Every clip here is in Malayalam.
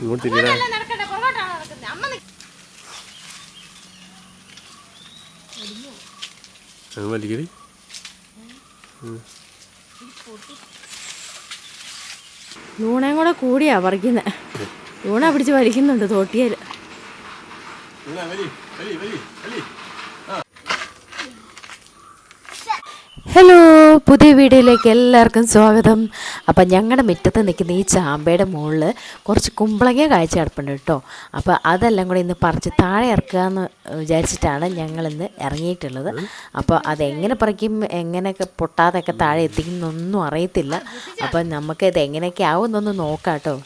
ഇങ്ങോട്ട് തിരിയടാ. അത് ലൂണയും കൂടെ കൂടിയാ പറിക്കുന്നത് ലൂണ പിടിച്ച് വലിക്കുന്നുണ്ട് വലി ഹലോ പുതിയ വീഡിയോയിലേക്ക് എല്ലാവർക്കും സ്വാഗതം. അപ്പം ഞങ്ങളുടെ മുറ്റത്ത് നിൽക്കുന്ന ഈ ചാമ്പയുടെ മുകളിൽ കുറച്ച് കുമ്പളങ്ങ കാഴ്ച കിടപ്പുണ്ട് കേട്ടോ. അപ്പോൾ അതെല്ലാം കൂടി ഇന്ന് പറിച്ച് താഴെ ഇറക്കുക എന്ന് വിചാരിച്ചിട്ടാണ് ഞങ്ങളിന്ന് ഇറങ്ങിയിട്ടുള്ളത്. അപ്പോൾ അതെങ്ങനെ പറിക്കും എങ്ങനെയൊക്കെ പൊട്ടാതെയൊക്കെ താഴെ എത്തിക്കുന്നൊന്നും അറിയത്തില്ല. അപ്പം നമുക്ക് ഇത് എങ്ങനെയൊക്കെ ആവുമെന്നൊന്ന് നോക്കാം കേട്ടോ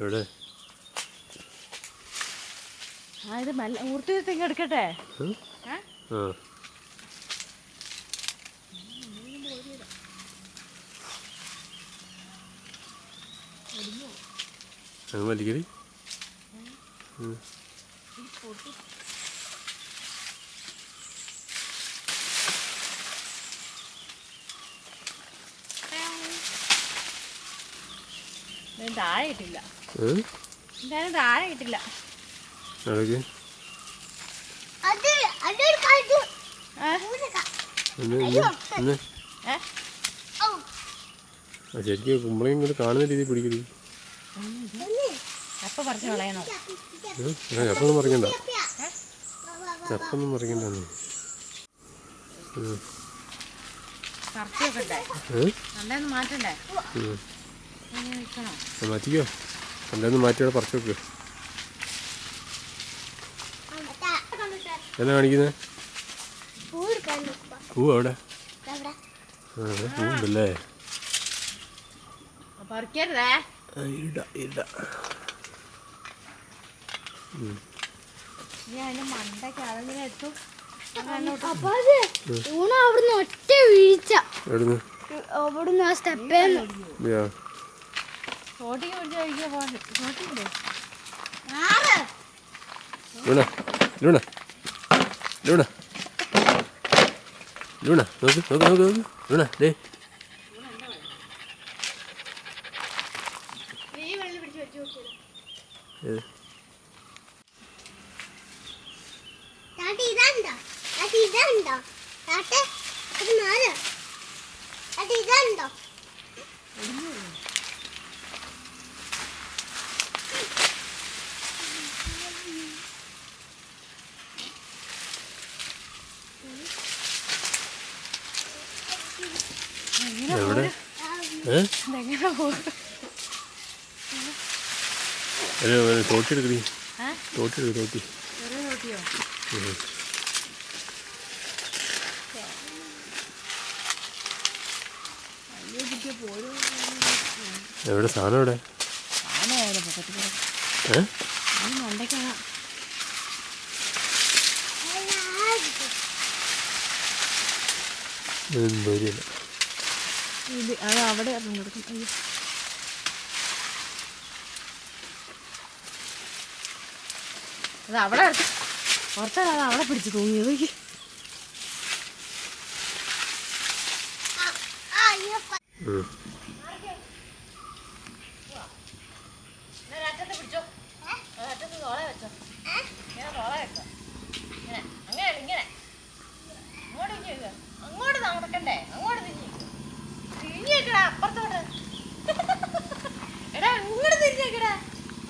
എവിടെ? ആ ഇത് നല്ല ഊർത്തി തെങ്ങ് എടുക്കട്ടെ. ഉം? ആ അത് വലിക്കടി താഴെ ഇട്ടില്ല? എന്തായാലും താഴെ ഇട്ടില്ല. ശരിക്കും കുമ്പളയും ഇങ്ങോട്ട് കാണുന്ന രീതിയിൽ പിടിക്കരുത് അപ്പൊ പറിച്ച് കളയണോ? ചപ്പൊന്നും മറിക്കണ്ട ചപ്പൊന്നും നല്ലൊന്ന് മാറ്റണ്ടേ? മാറ്റിക്കോ. എന്തായാലും മാറ്റി അവിടെ പറിച്ചു വെക്ക്. എന്നാ കാണിക്കുന്നത് പൂ അവിടെ പൂണ്ടല്ലേ ഇരുട ഇരുട അവിടുന്ന് ഒറ്റ വീഴ്ച. എവിടുന്ന്? അവിടുന്ന് ആ സ്റ്റെപ്പേന്ന്. യാ. ചോട്ടിക്ക് പിടിച്ച് കഴിക്കാൻ പോകണ്ട ചോട്ടില്ലേ ലൂണ ലൂണ ലൂണ. ലൂണ നോക്ക് നോക്ക് നോക്ക് നോക്ക്. ലൂണ താട്ടി ഇതാണ്ടോ ഇതാണ്ടോ താട്ടെ അത് നാല് താട്ടി ഇതാണ്ടോ എവിടെ? തോട്ടി എടുക്കടി? തോട്ടി എടുക്ക് തോട്ടി. എവിടെ? സാധനം എവിടെ? ഏ? വരില്ല. ഇത് അത് അവിടെ ഇറങ്ങി കൊടുക്കും അയ്യോ. അത് അവിടെ പുറത്തെ അത് അവിടെ പിടിച്ച് തൂങ്ങി നോക്കി ഉം. അറ്റത്ത് പിടിച്ചോ അറ്റത്ത് തോള വെച്ചോ ഇങ്ങനെ തോള വെച്ചോ ഇങ്ങനെ അങ്ങനെ ഇങ്ങനെ അങ്ങോട്ട് തിരിഞ്ഞ് നിൽക്ക്. അങ്ങോട്ട് നടക്കണ്ടേ അങ്ങോട്ട് തിരിഞ്ഞ് തിരിഞ്ഞേക്കടാ അപ്പുറത്തോട്ട് എടാ ഇങ്ങോട്ട് തിരിഞ്ഞേക്കടാ ഇങ്ങോട്ട് തിരിയടാ അങ്ങോട്ടല്ല നടക്കട്ടെ പുറകോട്ടാണ് നടക്കുന്നത് അമ്മ നിൽക്കുന്നവരെ നിൽക്കുക തിരിയ ആ ഈ സൈഡിൽ വെക്ക് ആ പോട്ടെ വണ്ടി പോട്ടെ ആ പോട്ടെ പോട്ടെ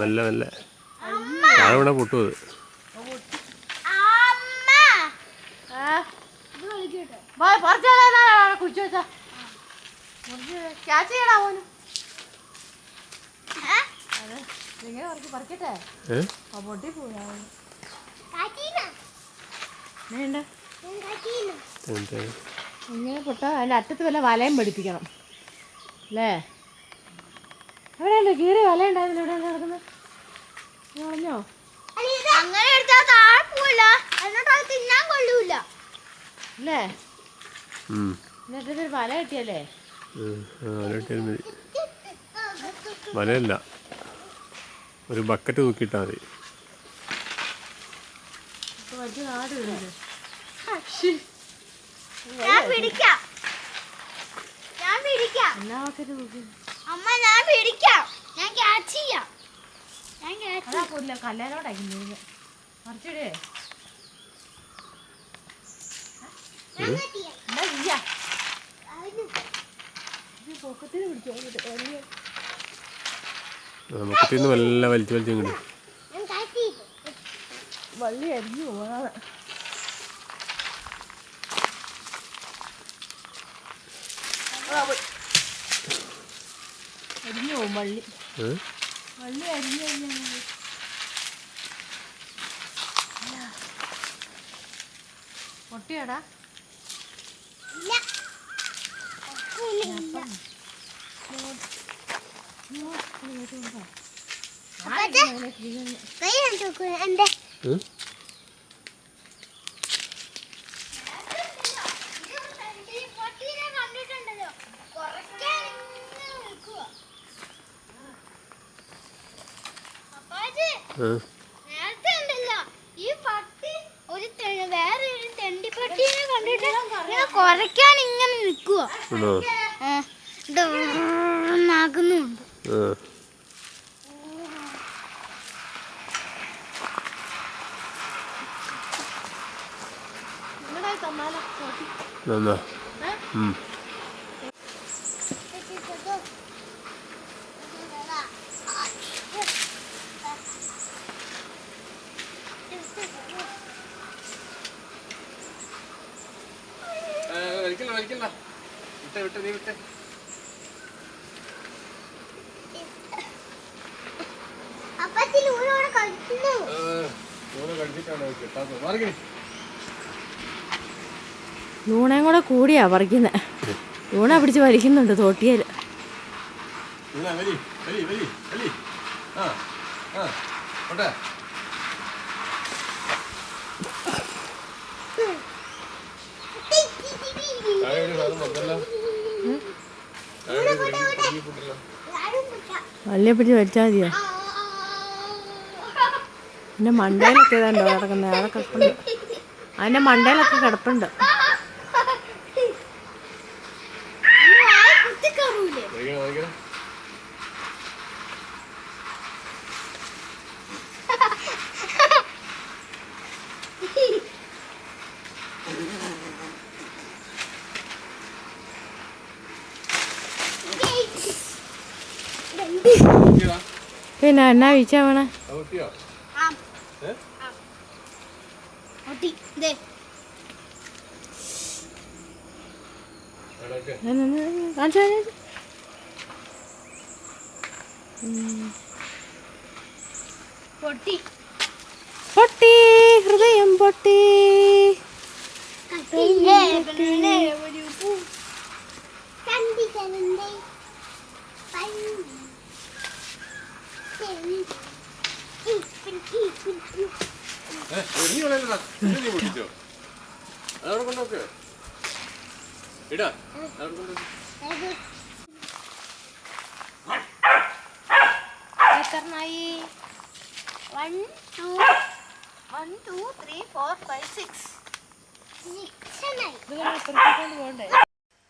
നല്ല മെല്ലെ താഴെ ഇവിടെ പൊട്ടു അത്. കുടിച്ചു വെച്ചാ. ക്യാച്ച് ചെയ്യടാ മോന് ഇങ്ങനെ പറിച്ച് പറിക്കട്ടെ ഏ ആ പൊട്ടി പോയാ കാറ്റീന വേണ്ട ഞാൻ കാറ്റീന എന്നിട്ട് ഇങ്ങനെ പൊട്ട അതിന്റെ അറ്റത്ത് വല്ല വലയും പഠിപ്പിക്കണം അല്ലേ? എവിടെയുണ്ട്? കീറി വല ഉണ്ടായിരുന്നു ഇവിടെ നടക്കുന്നത് കളഞ്ഞോ? അങ്ങനെ എടുത്താൽ എന്നിട്ട് അത് തിന്നാൻ കൊള്ളൂല. അല്ലേ. എന്നിട്ട് വല കിട്ടിയല്ലേ വലയല്ല. ഒരു ബക്കറ്റ് തൂക്കിയിട്ടാൽ മതി. ഇപ്പൊ വലിയ നാട് വരുന്നത് ഞാൻ പിടിക്കാം. ഞാൻ പിടിക്കാം. എന്നാ ഒക്കെ നോക്കി അമ്മ ഞാൻ പിടിക്കാം. ഞാൻ ക്യാച്ച് ചെയ്യാം. ഞാൻ ക്യാച്ച് അതാ പോലില്ല കല്ലേനോടായിരുന്നു മറിച്ചിടേ. ഞാൻ കെട്ടിയാ എന്നാ ചെയ്യാ. അതിന് പൊക്കത്തിന് പിടിച്ചോ വലിയ ഇന്ന് നല്ല വലിച്ചു വലിച്ചു ഇങ്ങോട്ട് കാറ്റി വള്ളി അരിഞ്ഞു പോകാതെ അരിഞ്ഞു പോകും വള്ളി. ഏ? വള്ളി അരിഞ്ഞു കഴിഞ്ഞാൽ പൊട്ടിയാടാ. ഇല്ല. നേരത്തെ ഉണ്ടല്ലോ ഈ പട്ടി ഒരു വേറെ ഒരു തെണ്ടിപ്പട്ടീനെ കണ്ടിട്ട് ഇങ്ങനെ കുറയ്ക്കാൻ ഇങ്ങനെ നിൽക്കുക ആണോ? നാക്കുന്നുണ്ട് ആ നിങ്ങളുടെ തന്നാലോ പൊട്ടി എന്നാ ഉം. അപ്പത്തിൽ ലൂണയും കൂടെ കൂടിയാ പറിക്കുന്നത് ലൂണ പിടിച്ച് വലിക്കുന്നുണ്ട് തോട്ടിയൽ. ഇല്ല, പിടിച്ച് വലിച്ചാ വലി, എന്റെ മണ്ടയിലൊക്കെ ഇതാണ്ടോ കിടക്കുന്നത് അവിടെ കിടപ്പുണ്ട്. അതിന്റെ മണ്ടയിലൊക്കെ കിടപ്പുണ്ട്? പിന്നെ എന്നാ വിളിച്ചാ വേണേ ആ, കുത്തിയോ? ഏ? ഒട്ടി ദേ അവിടെ വെക്ക്. കാണിച്ചു. പൊട്ടി. പൊട്ടി ഹൃദയം പൊട്ടി കണ്ടില്ലേ ഒരു പൂ കണ്ടിട്ടുണ്ട് ഏ, നീ കളയല്ലടാ. ഇത് നീ പൊട്ടിച്ചോ? അതവിടെ കൊണ്ടുവെക്ക്. ഇടാ. അതവിടെ കൊണ്ടുവെക്ക്. എത്രണ്ണായി one two one two three four five six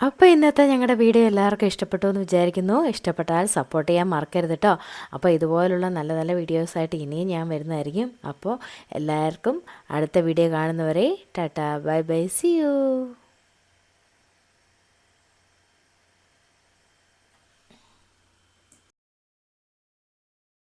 അപ്പോൾ ഇന്നത്തെ ഞങ്ങളുടെ വീഡിയോ എല്ലാവർക്കും ഇഷ്ടപ്പെട്ടു എന്ന് വിചാരിക്കുന്നു. ഇഷ്ടപ്പെട്ടാൽ സപ്പോർട്ട് ചെയ്യാൻ മറക്കരുത് കേട്ടോ അപ്പോൾ ഇതുപോലുള്ള നല്ല നല്ല വീഡിയോസായിട്ട് ഇനിയും ഞാൻ വരുന്നതായിരിക്കും. അപ്പോൾ എല്ലാവർക്കും അടുത്ത വീഡിയോ കാണുന്നവരെ tata bye bye see you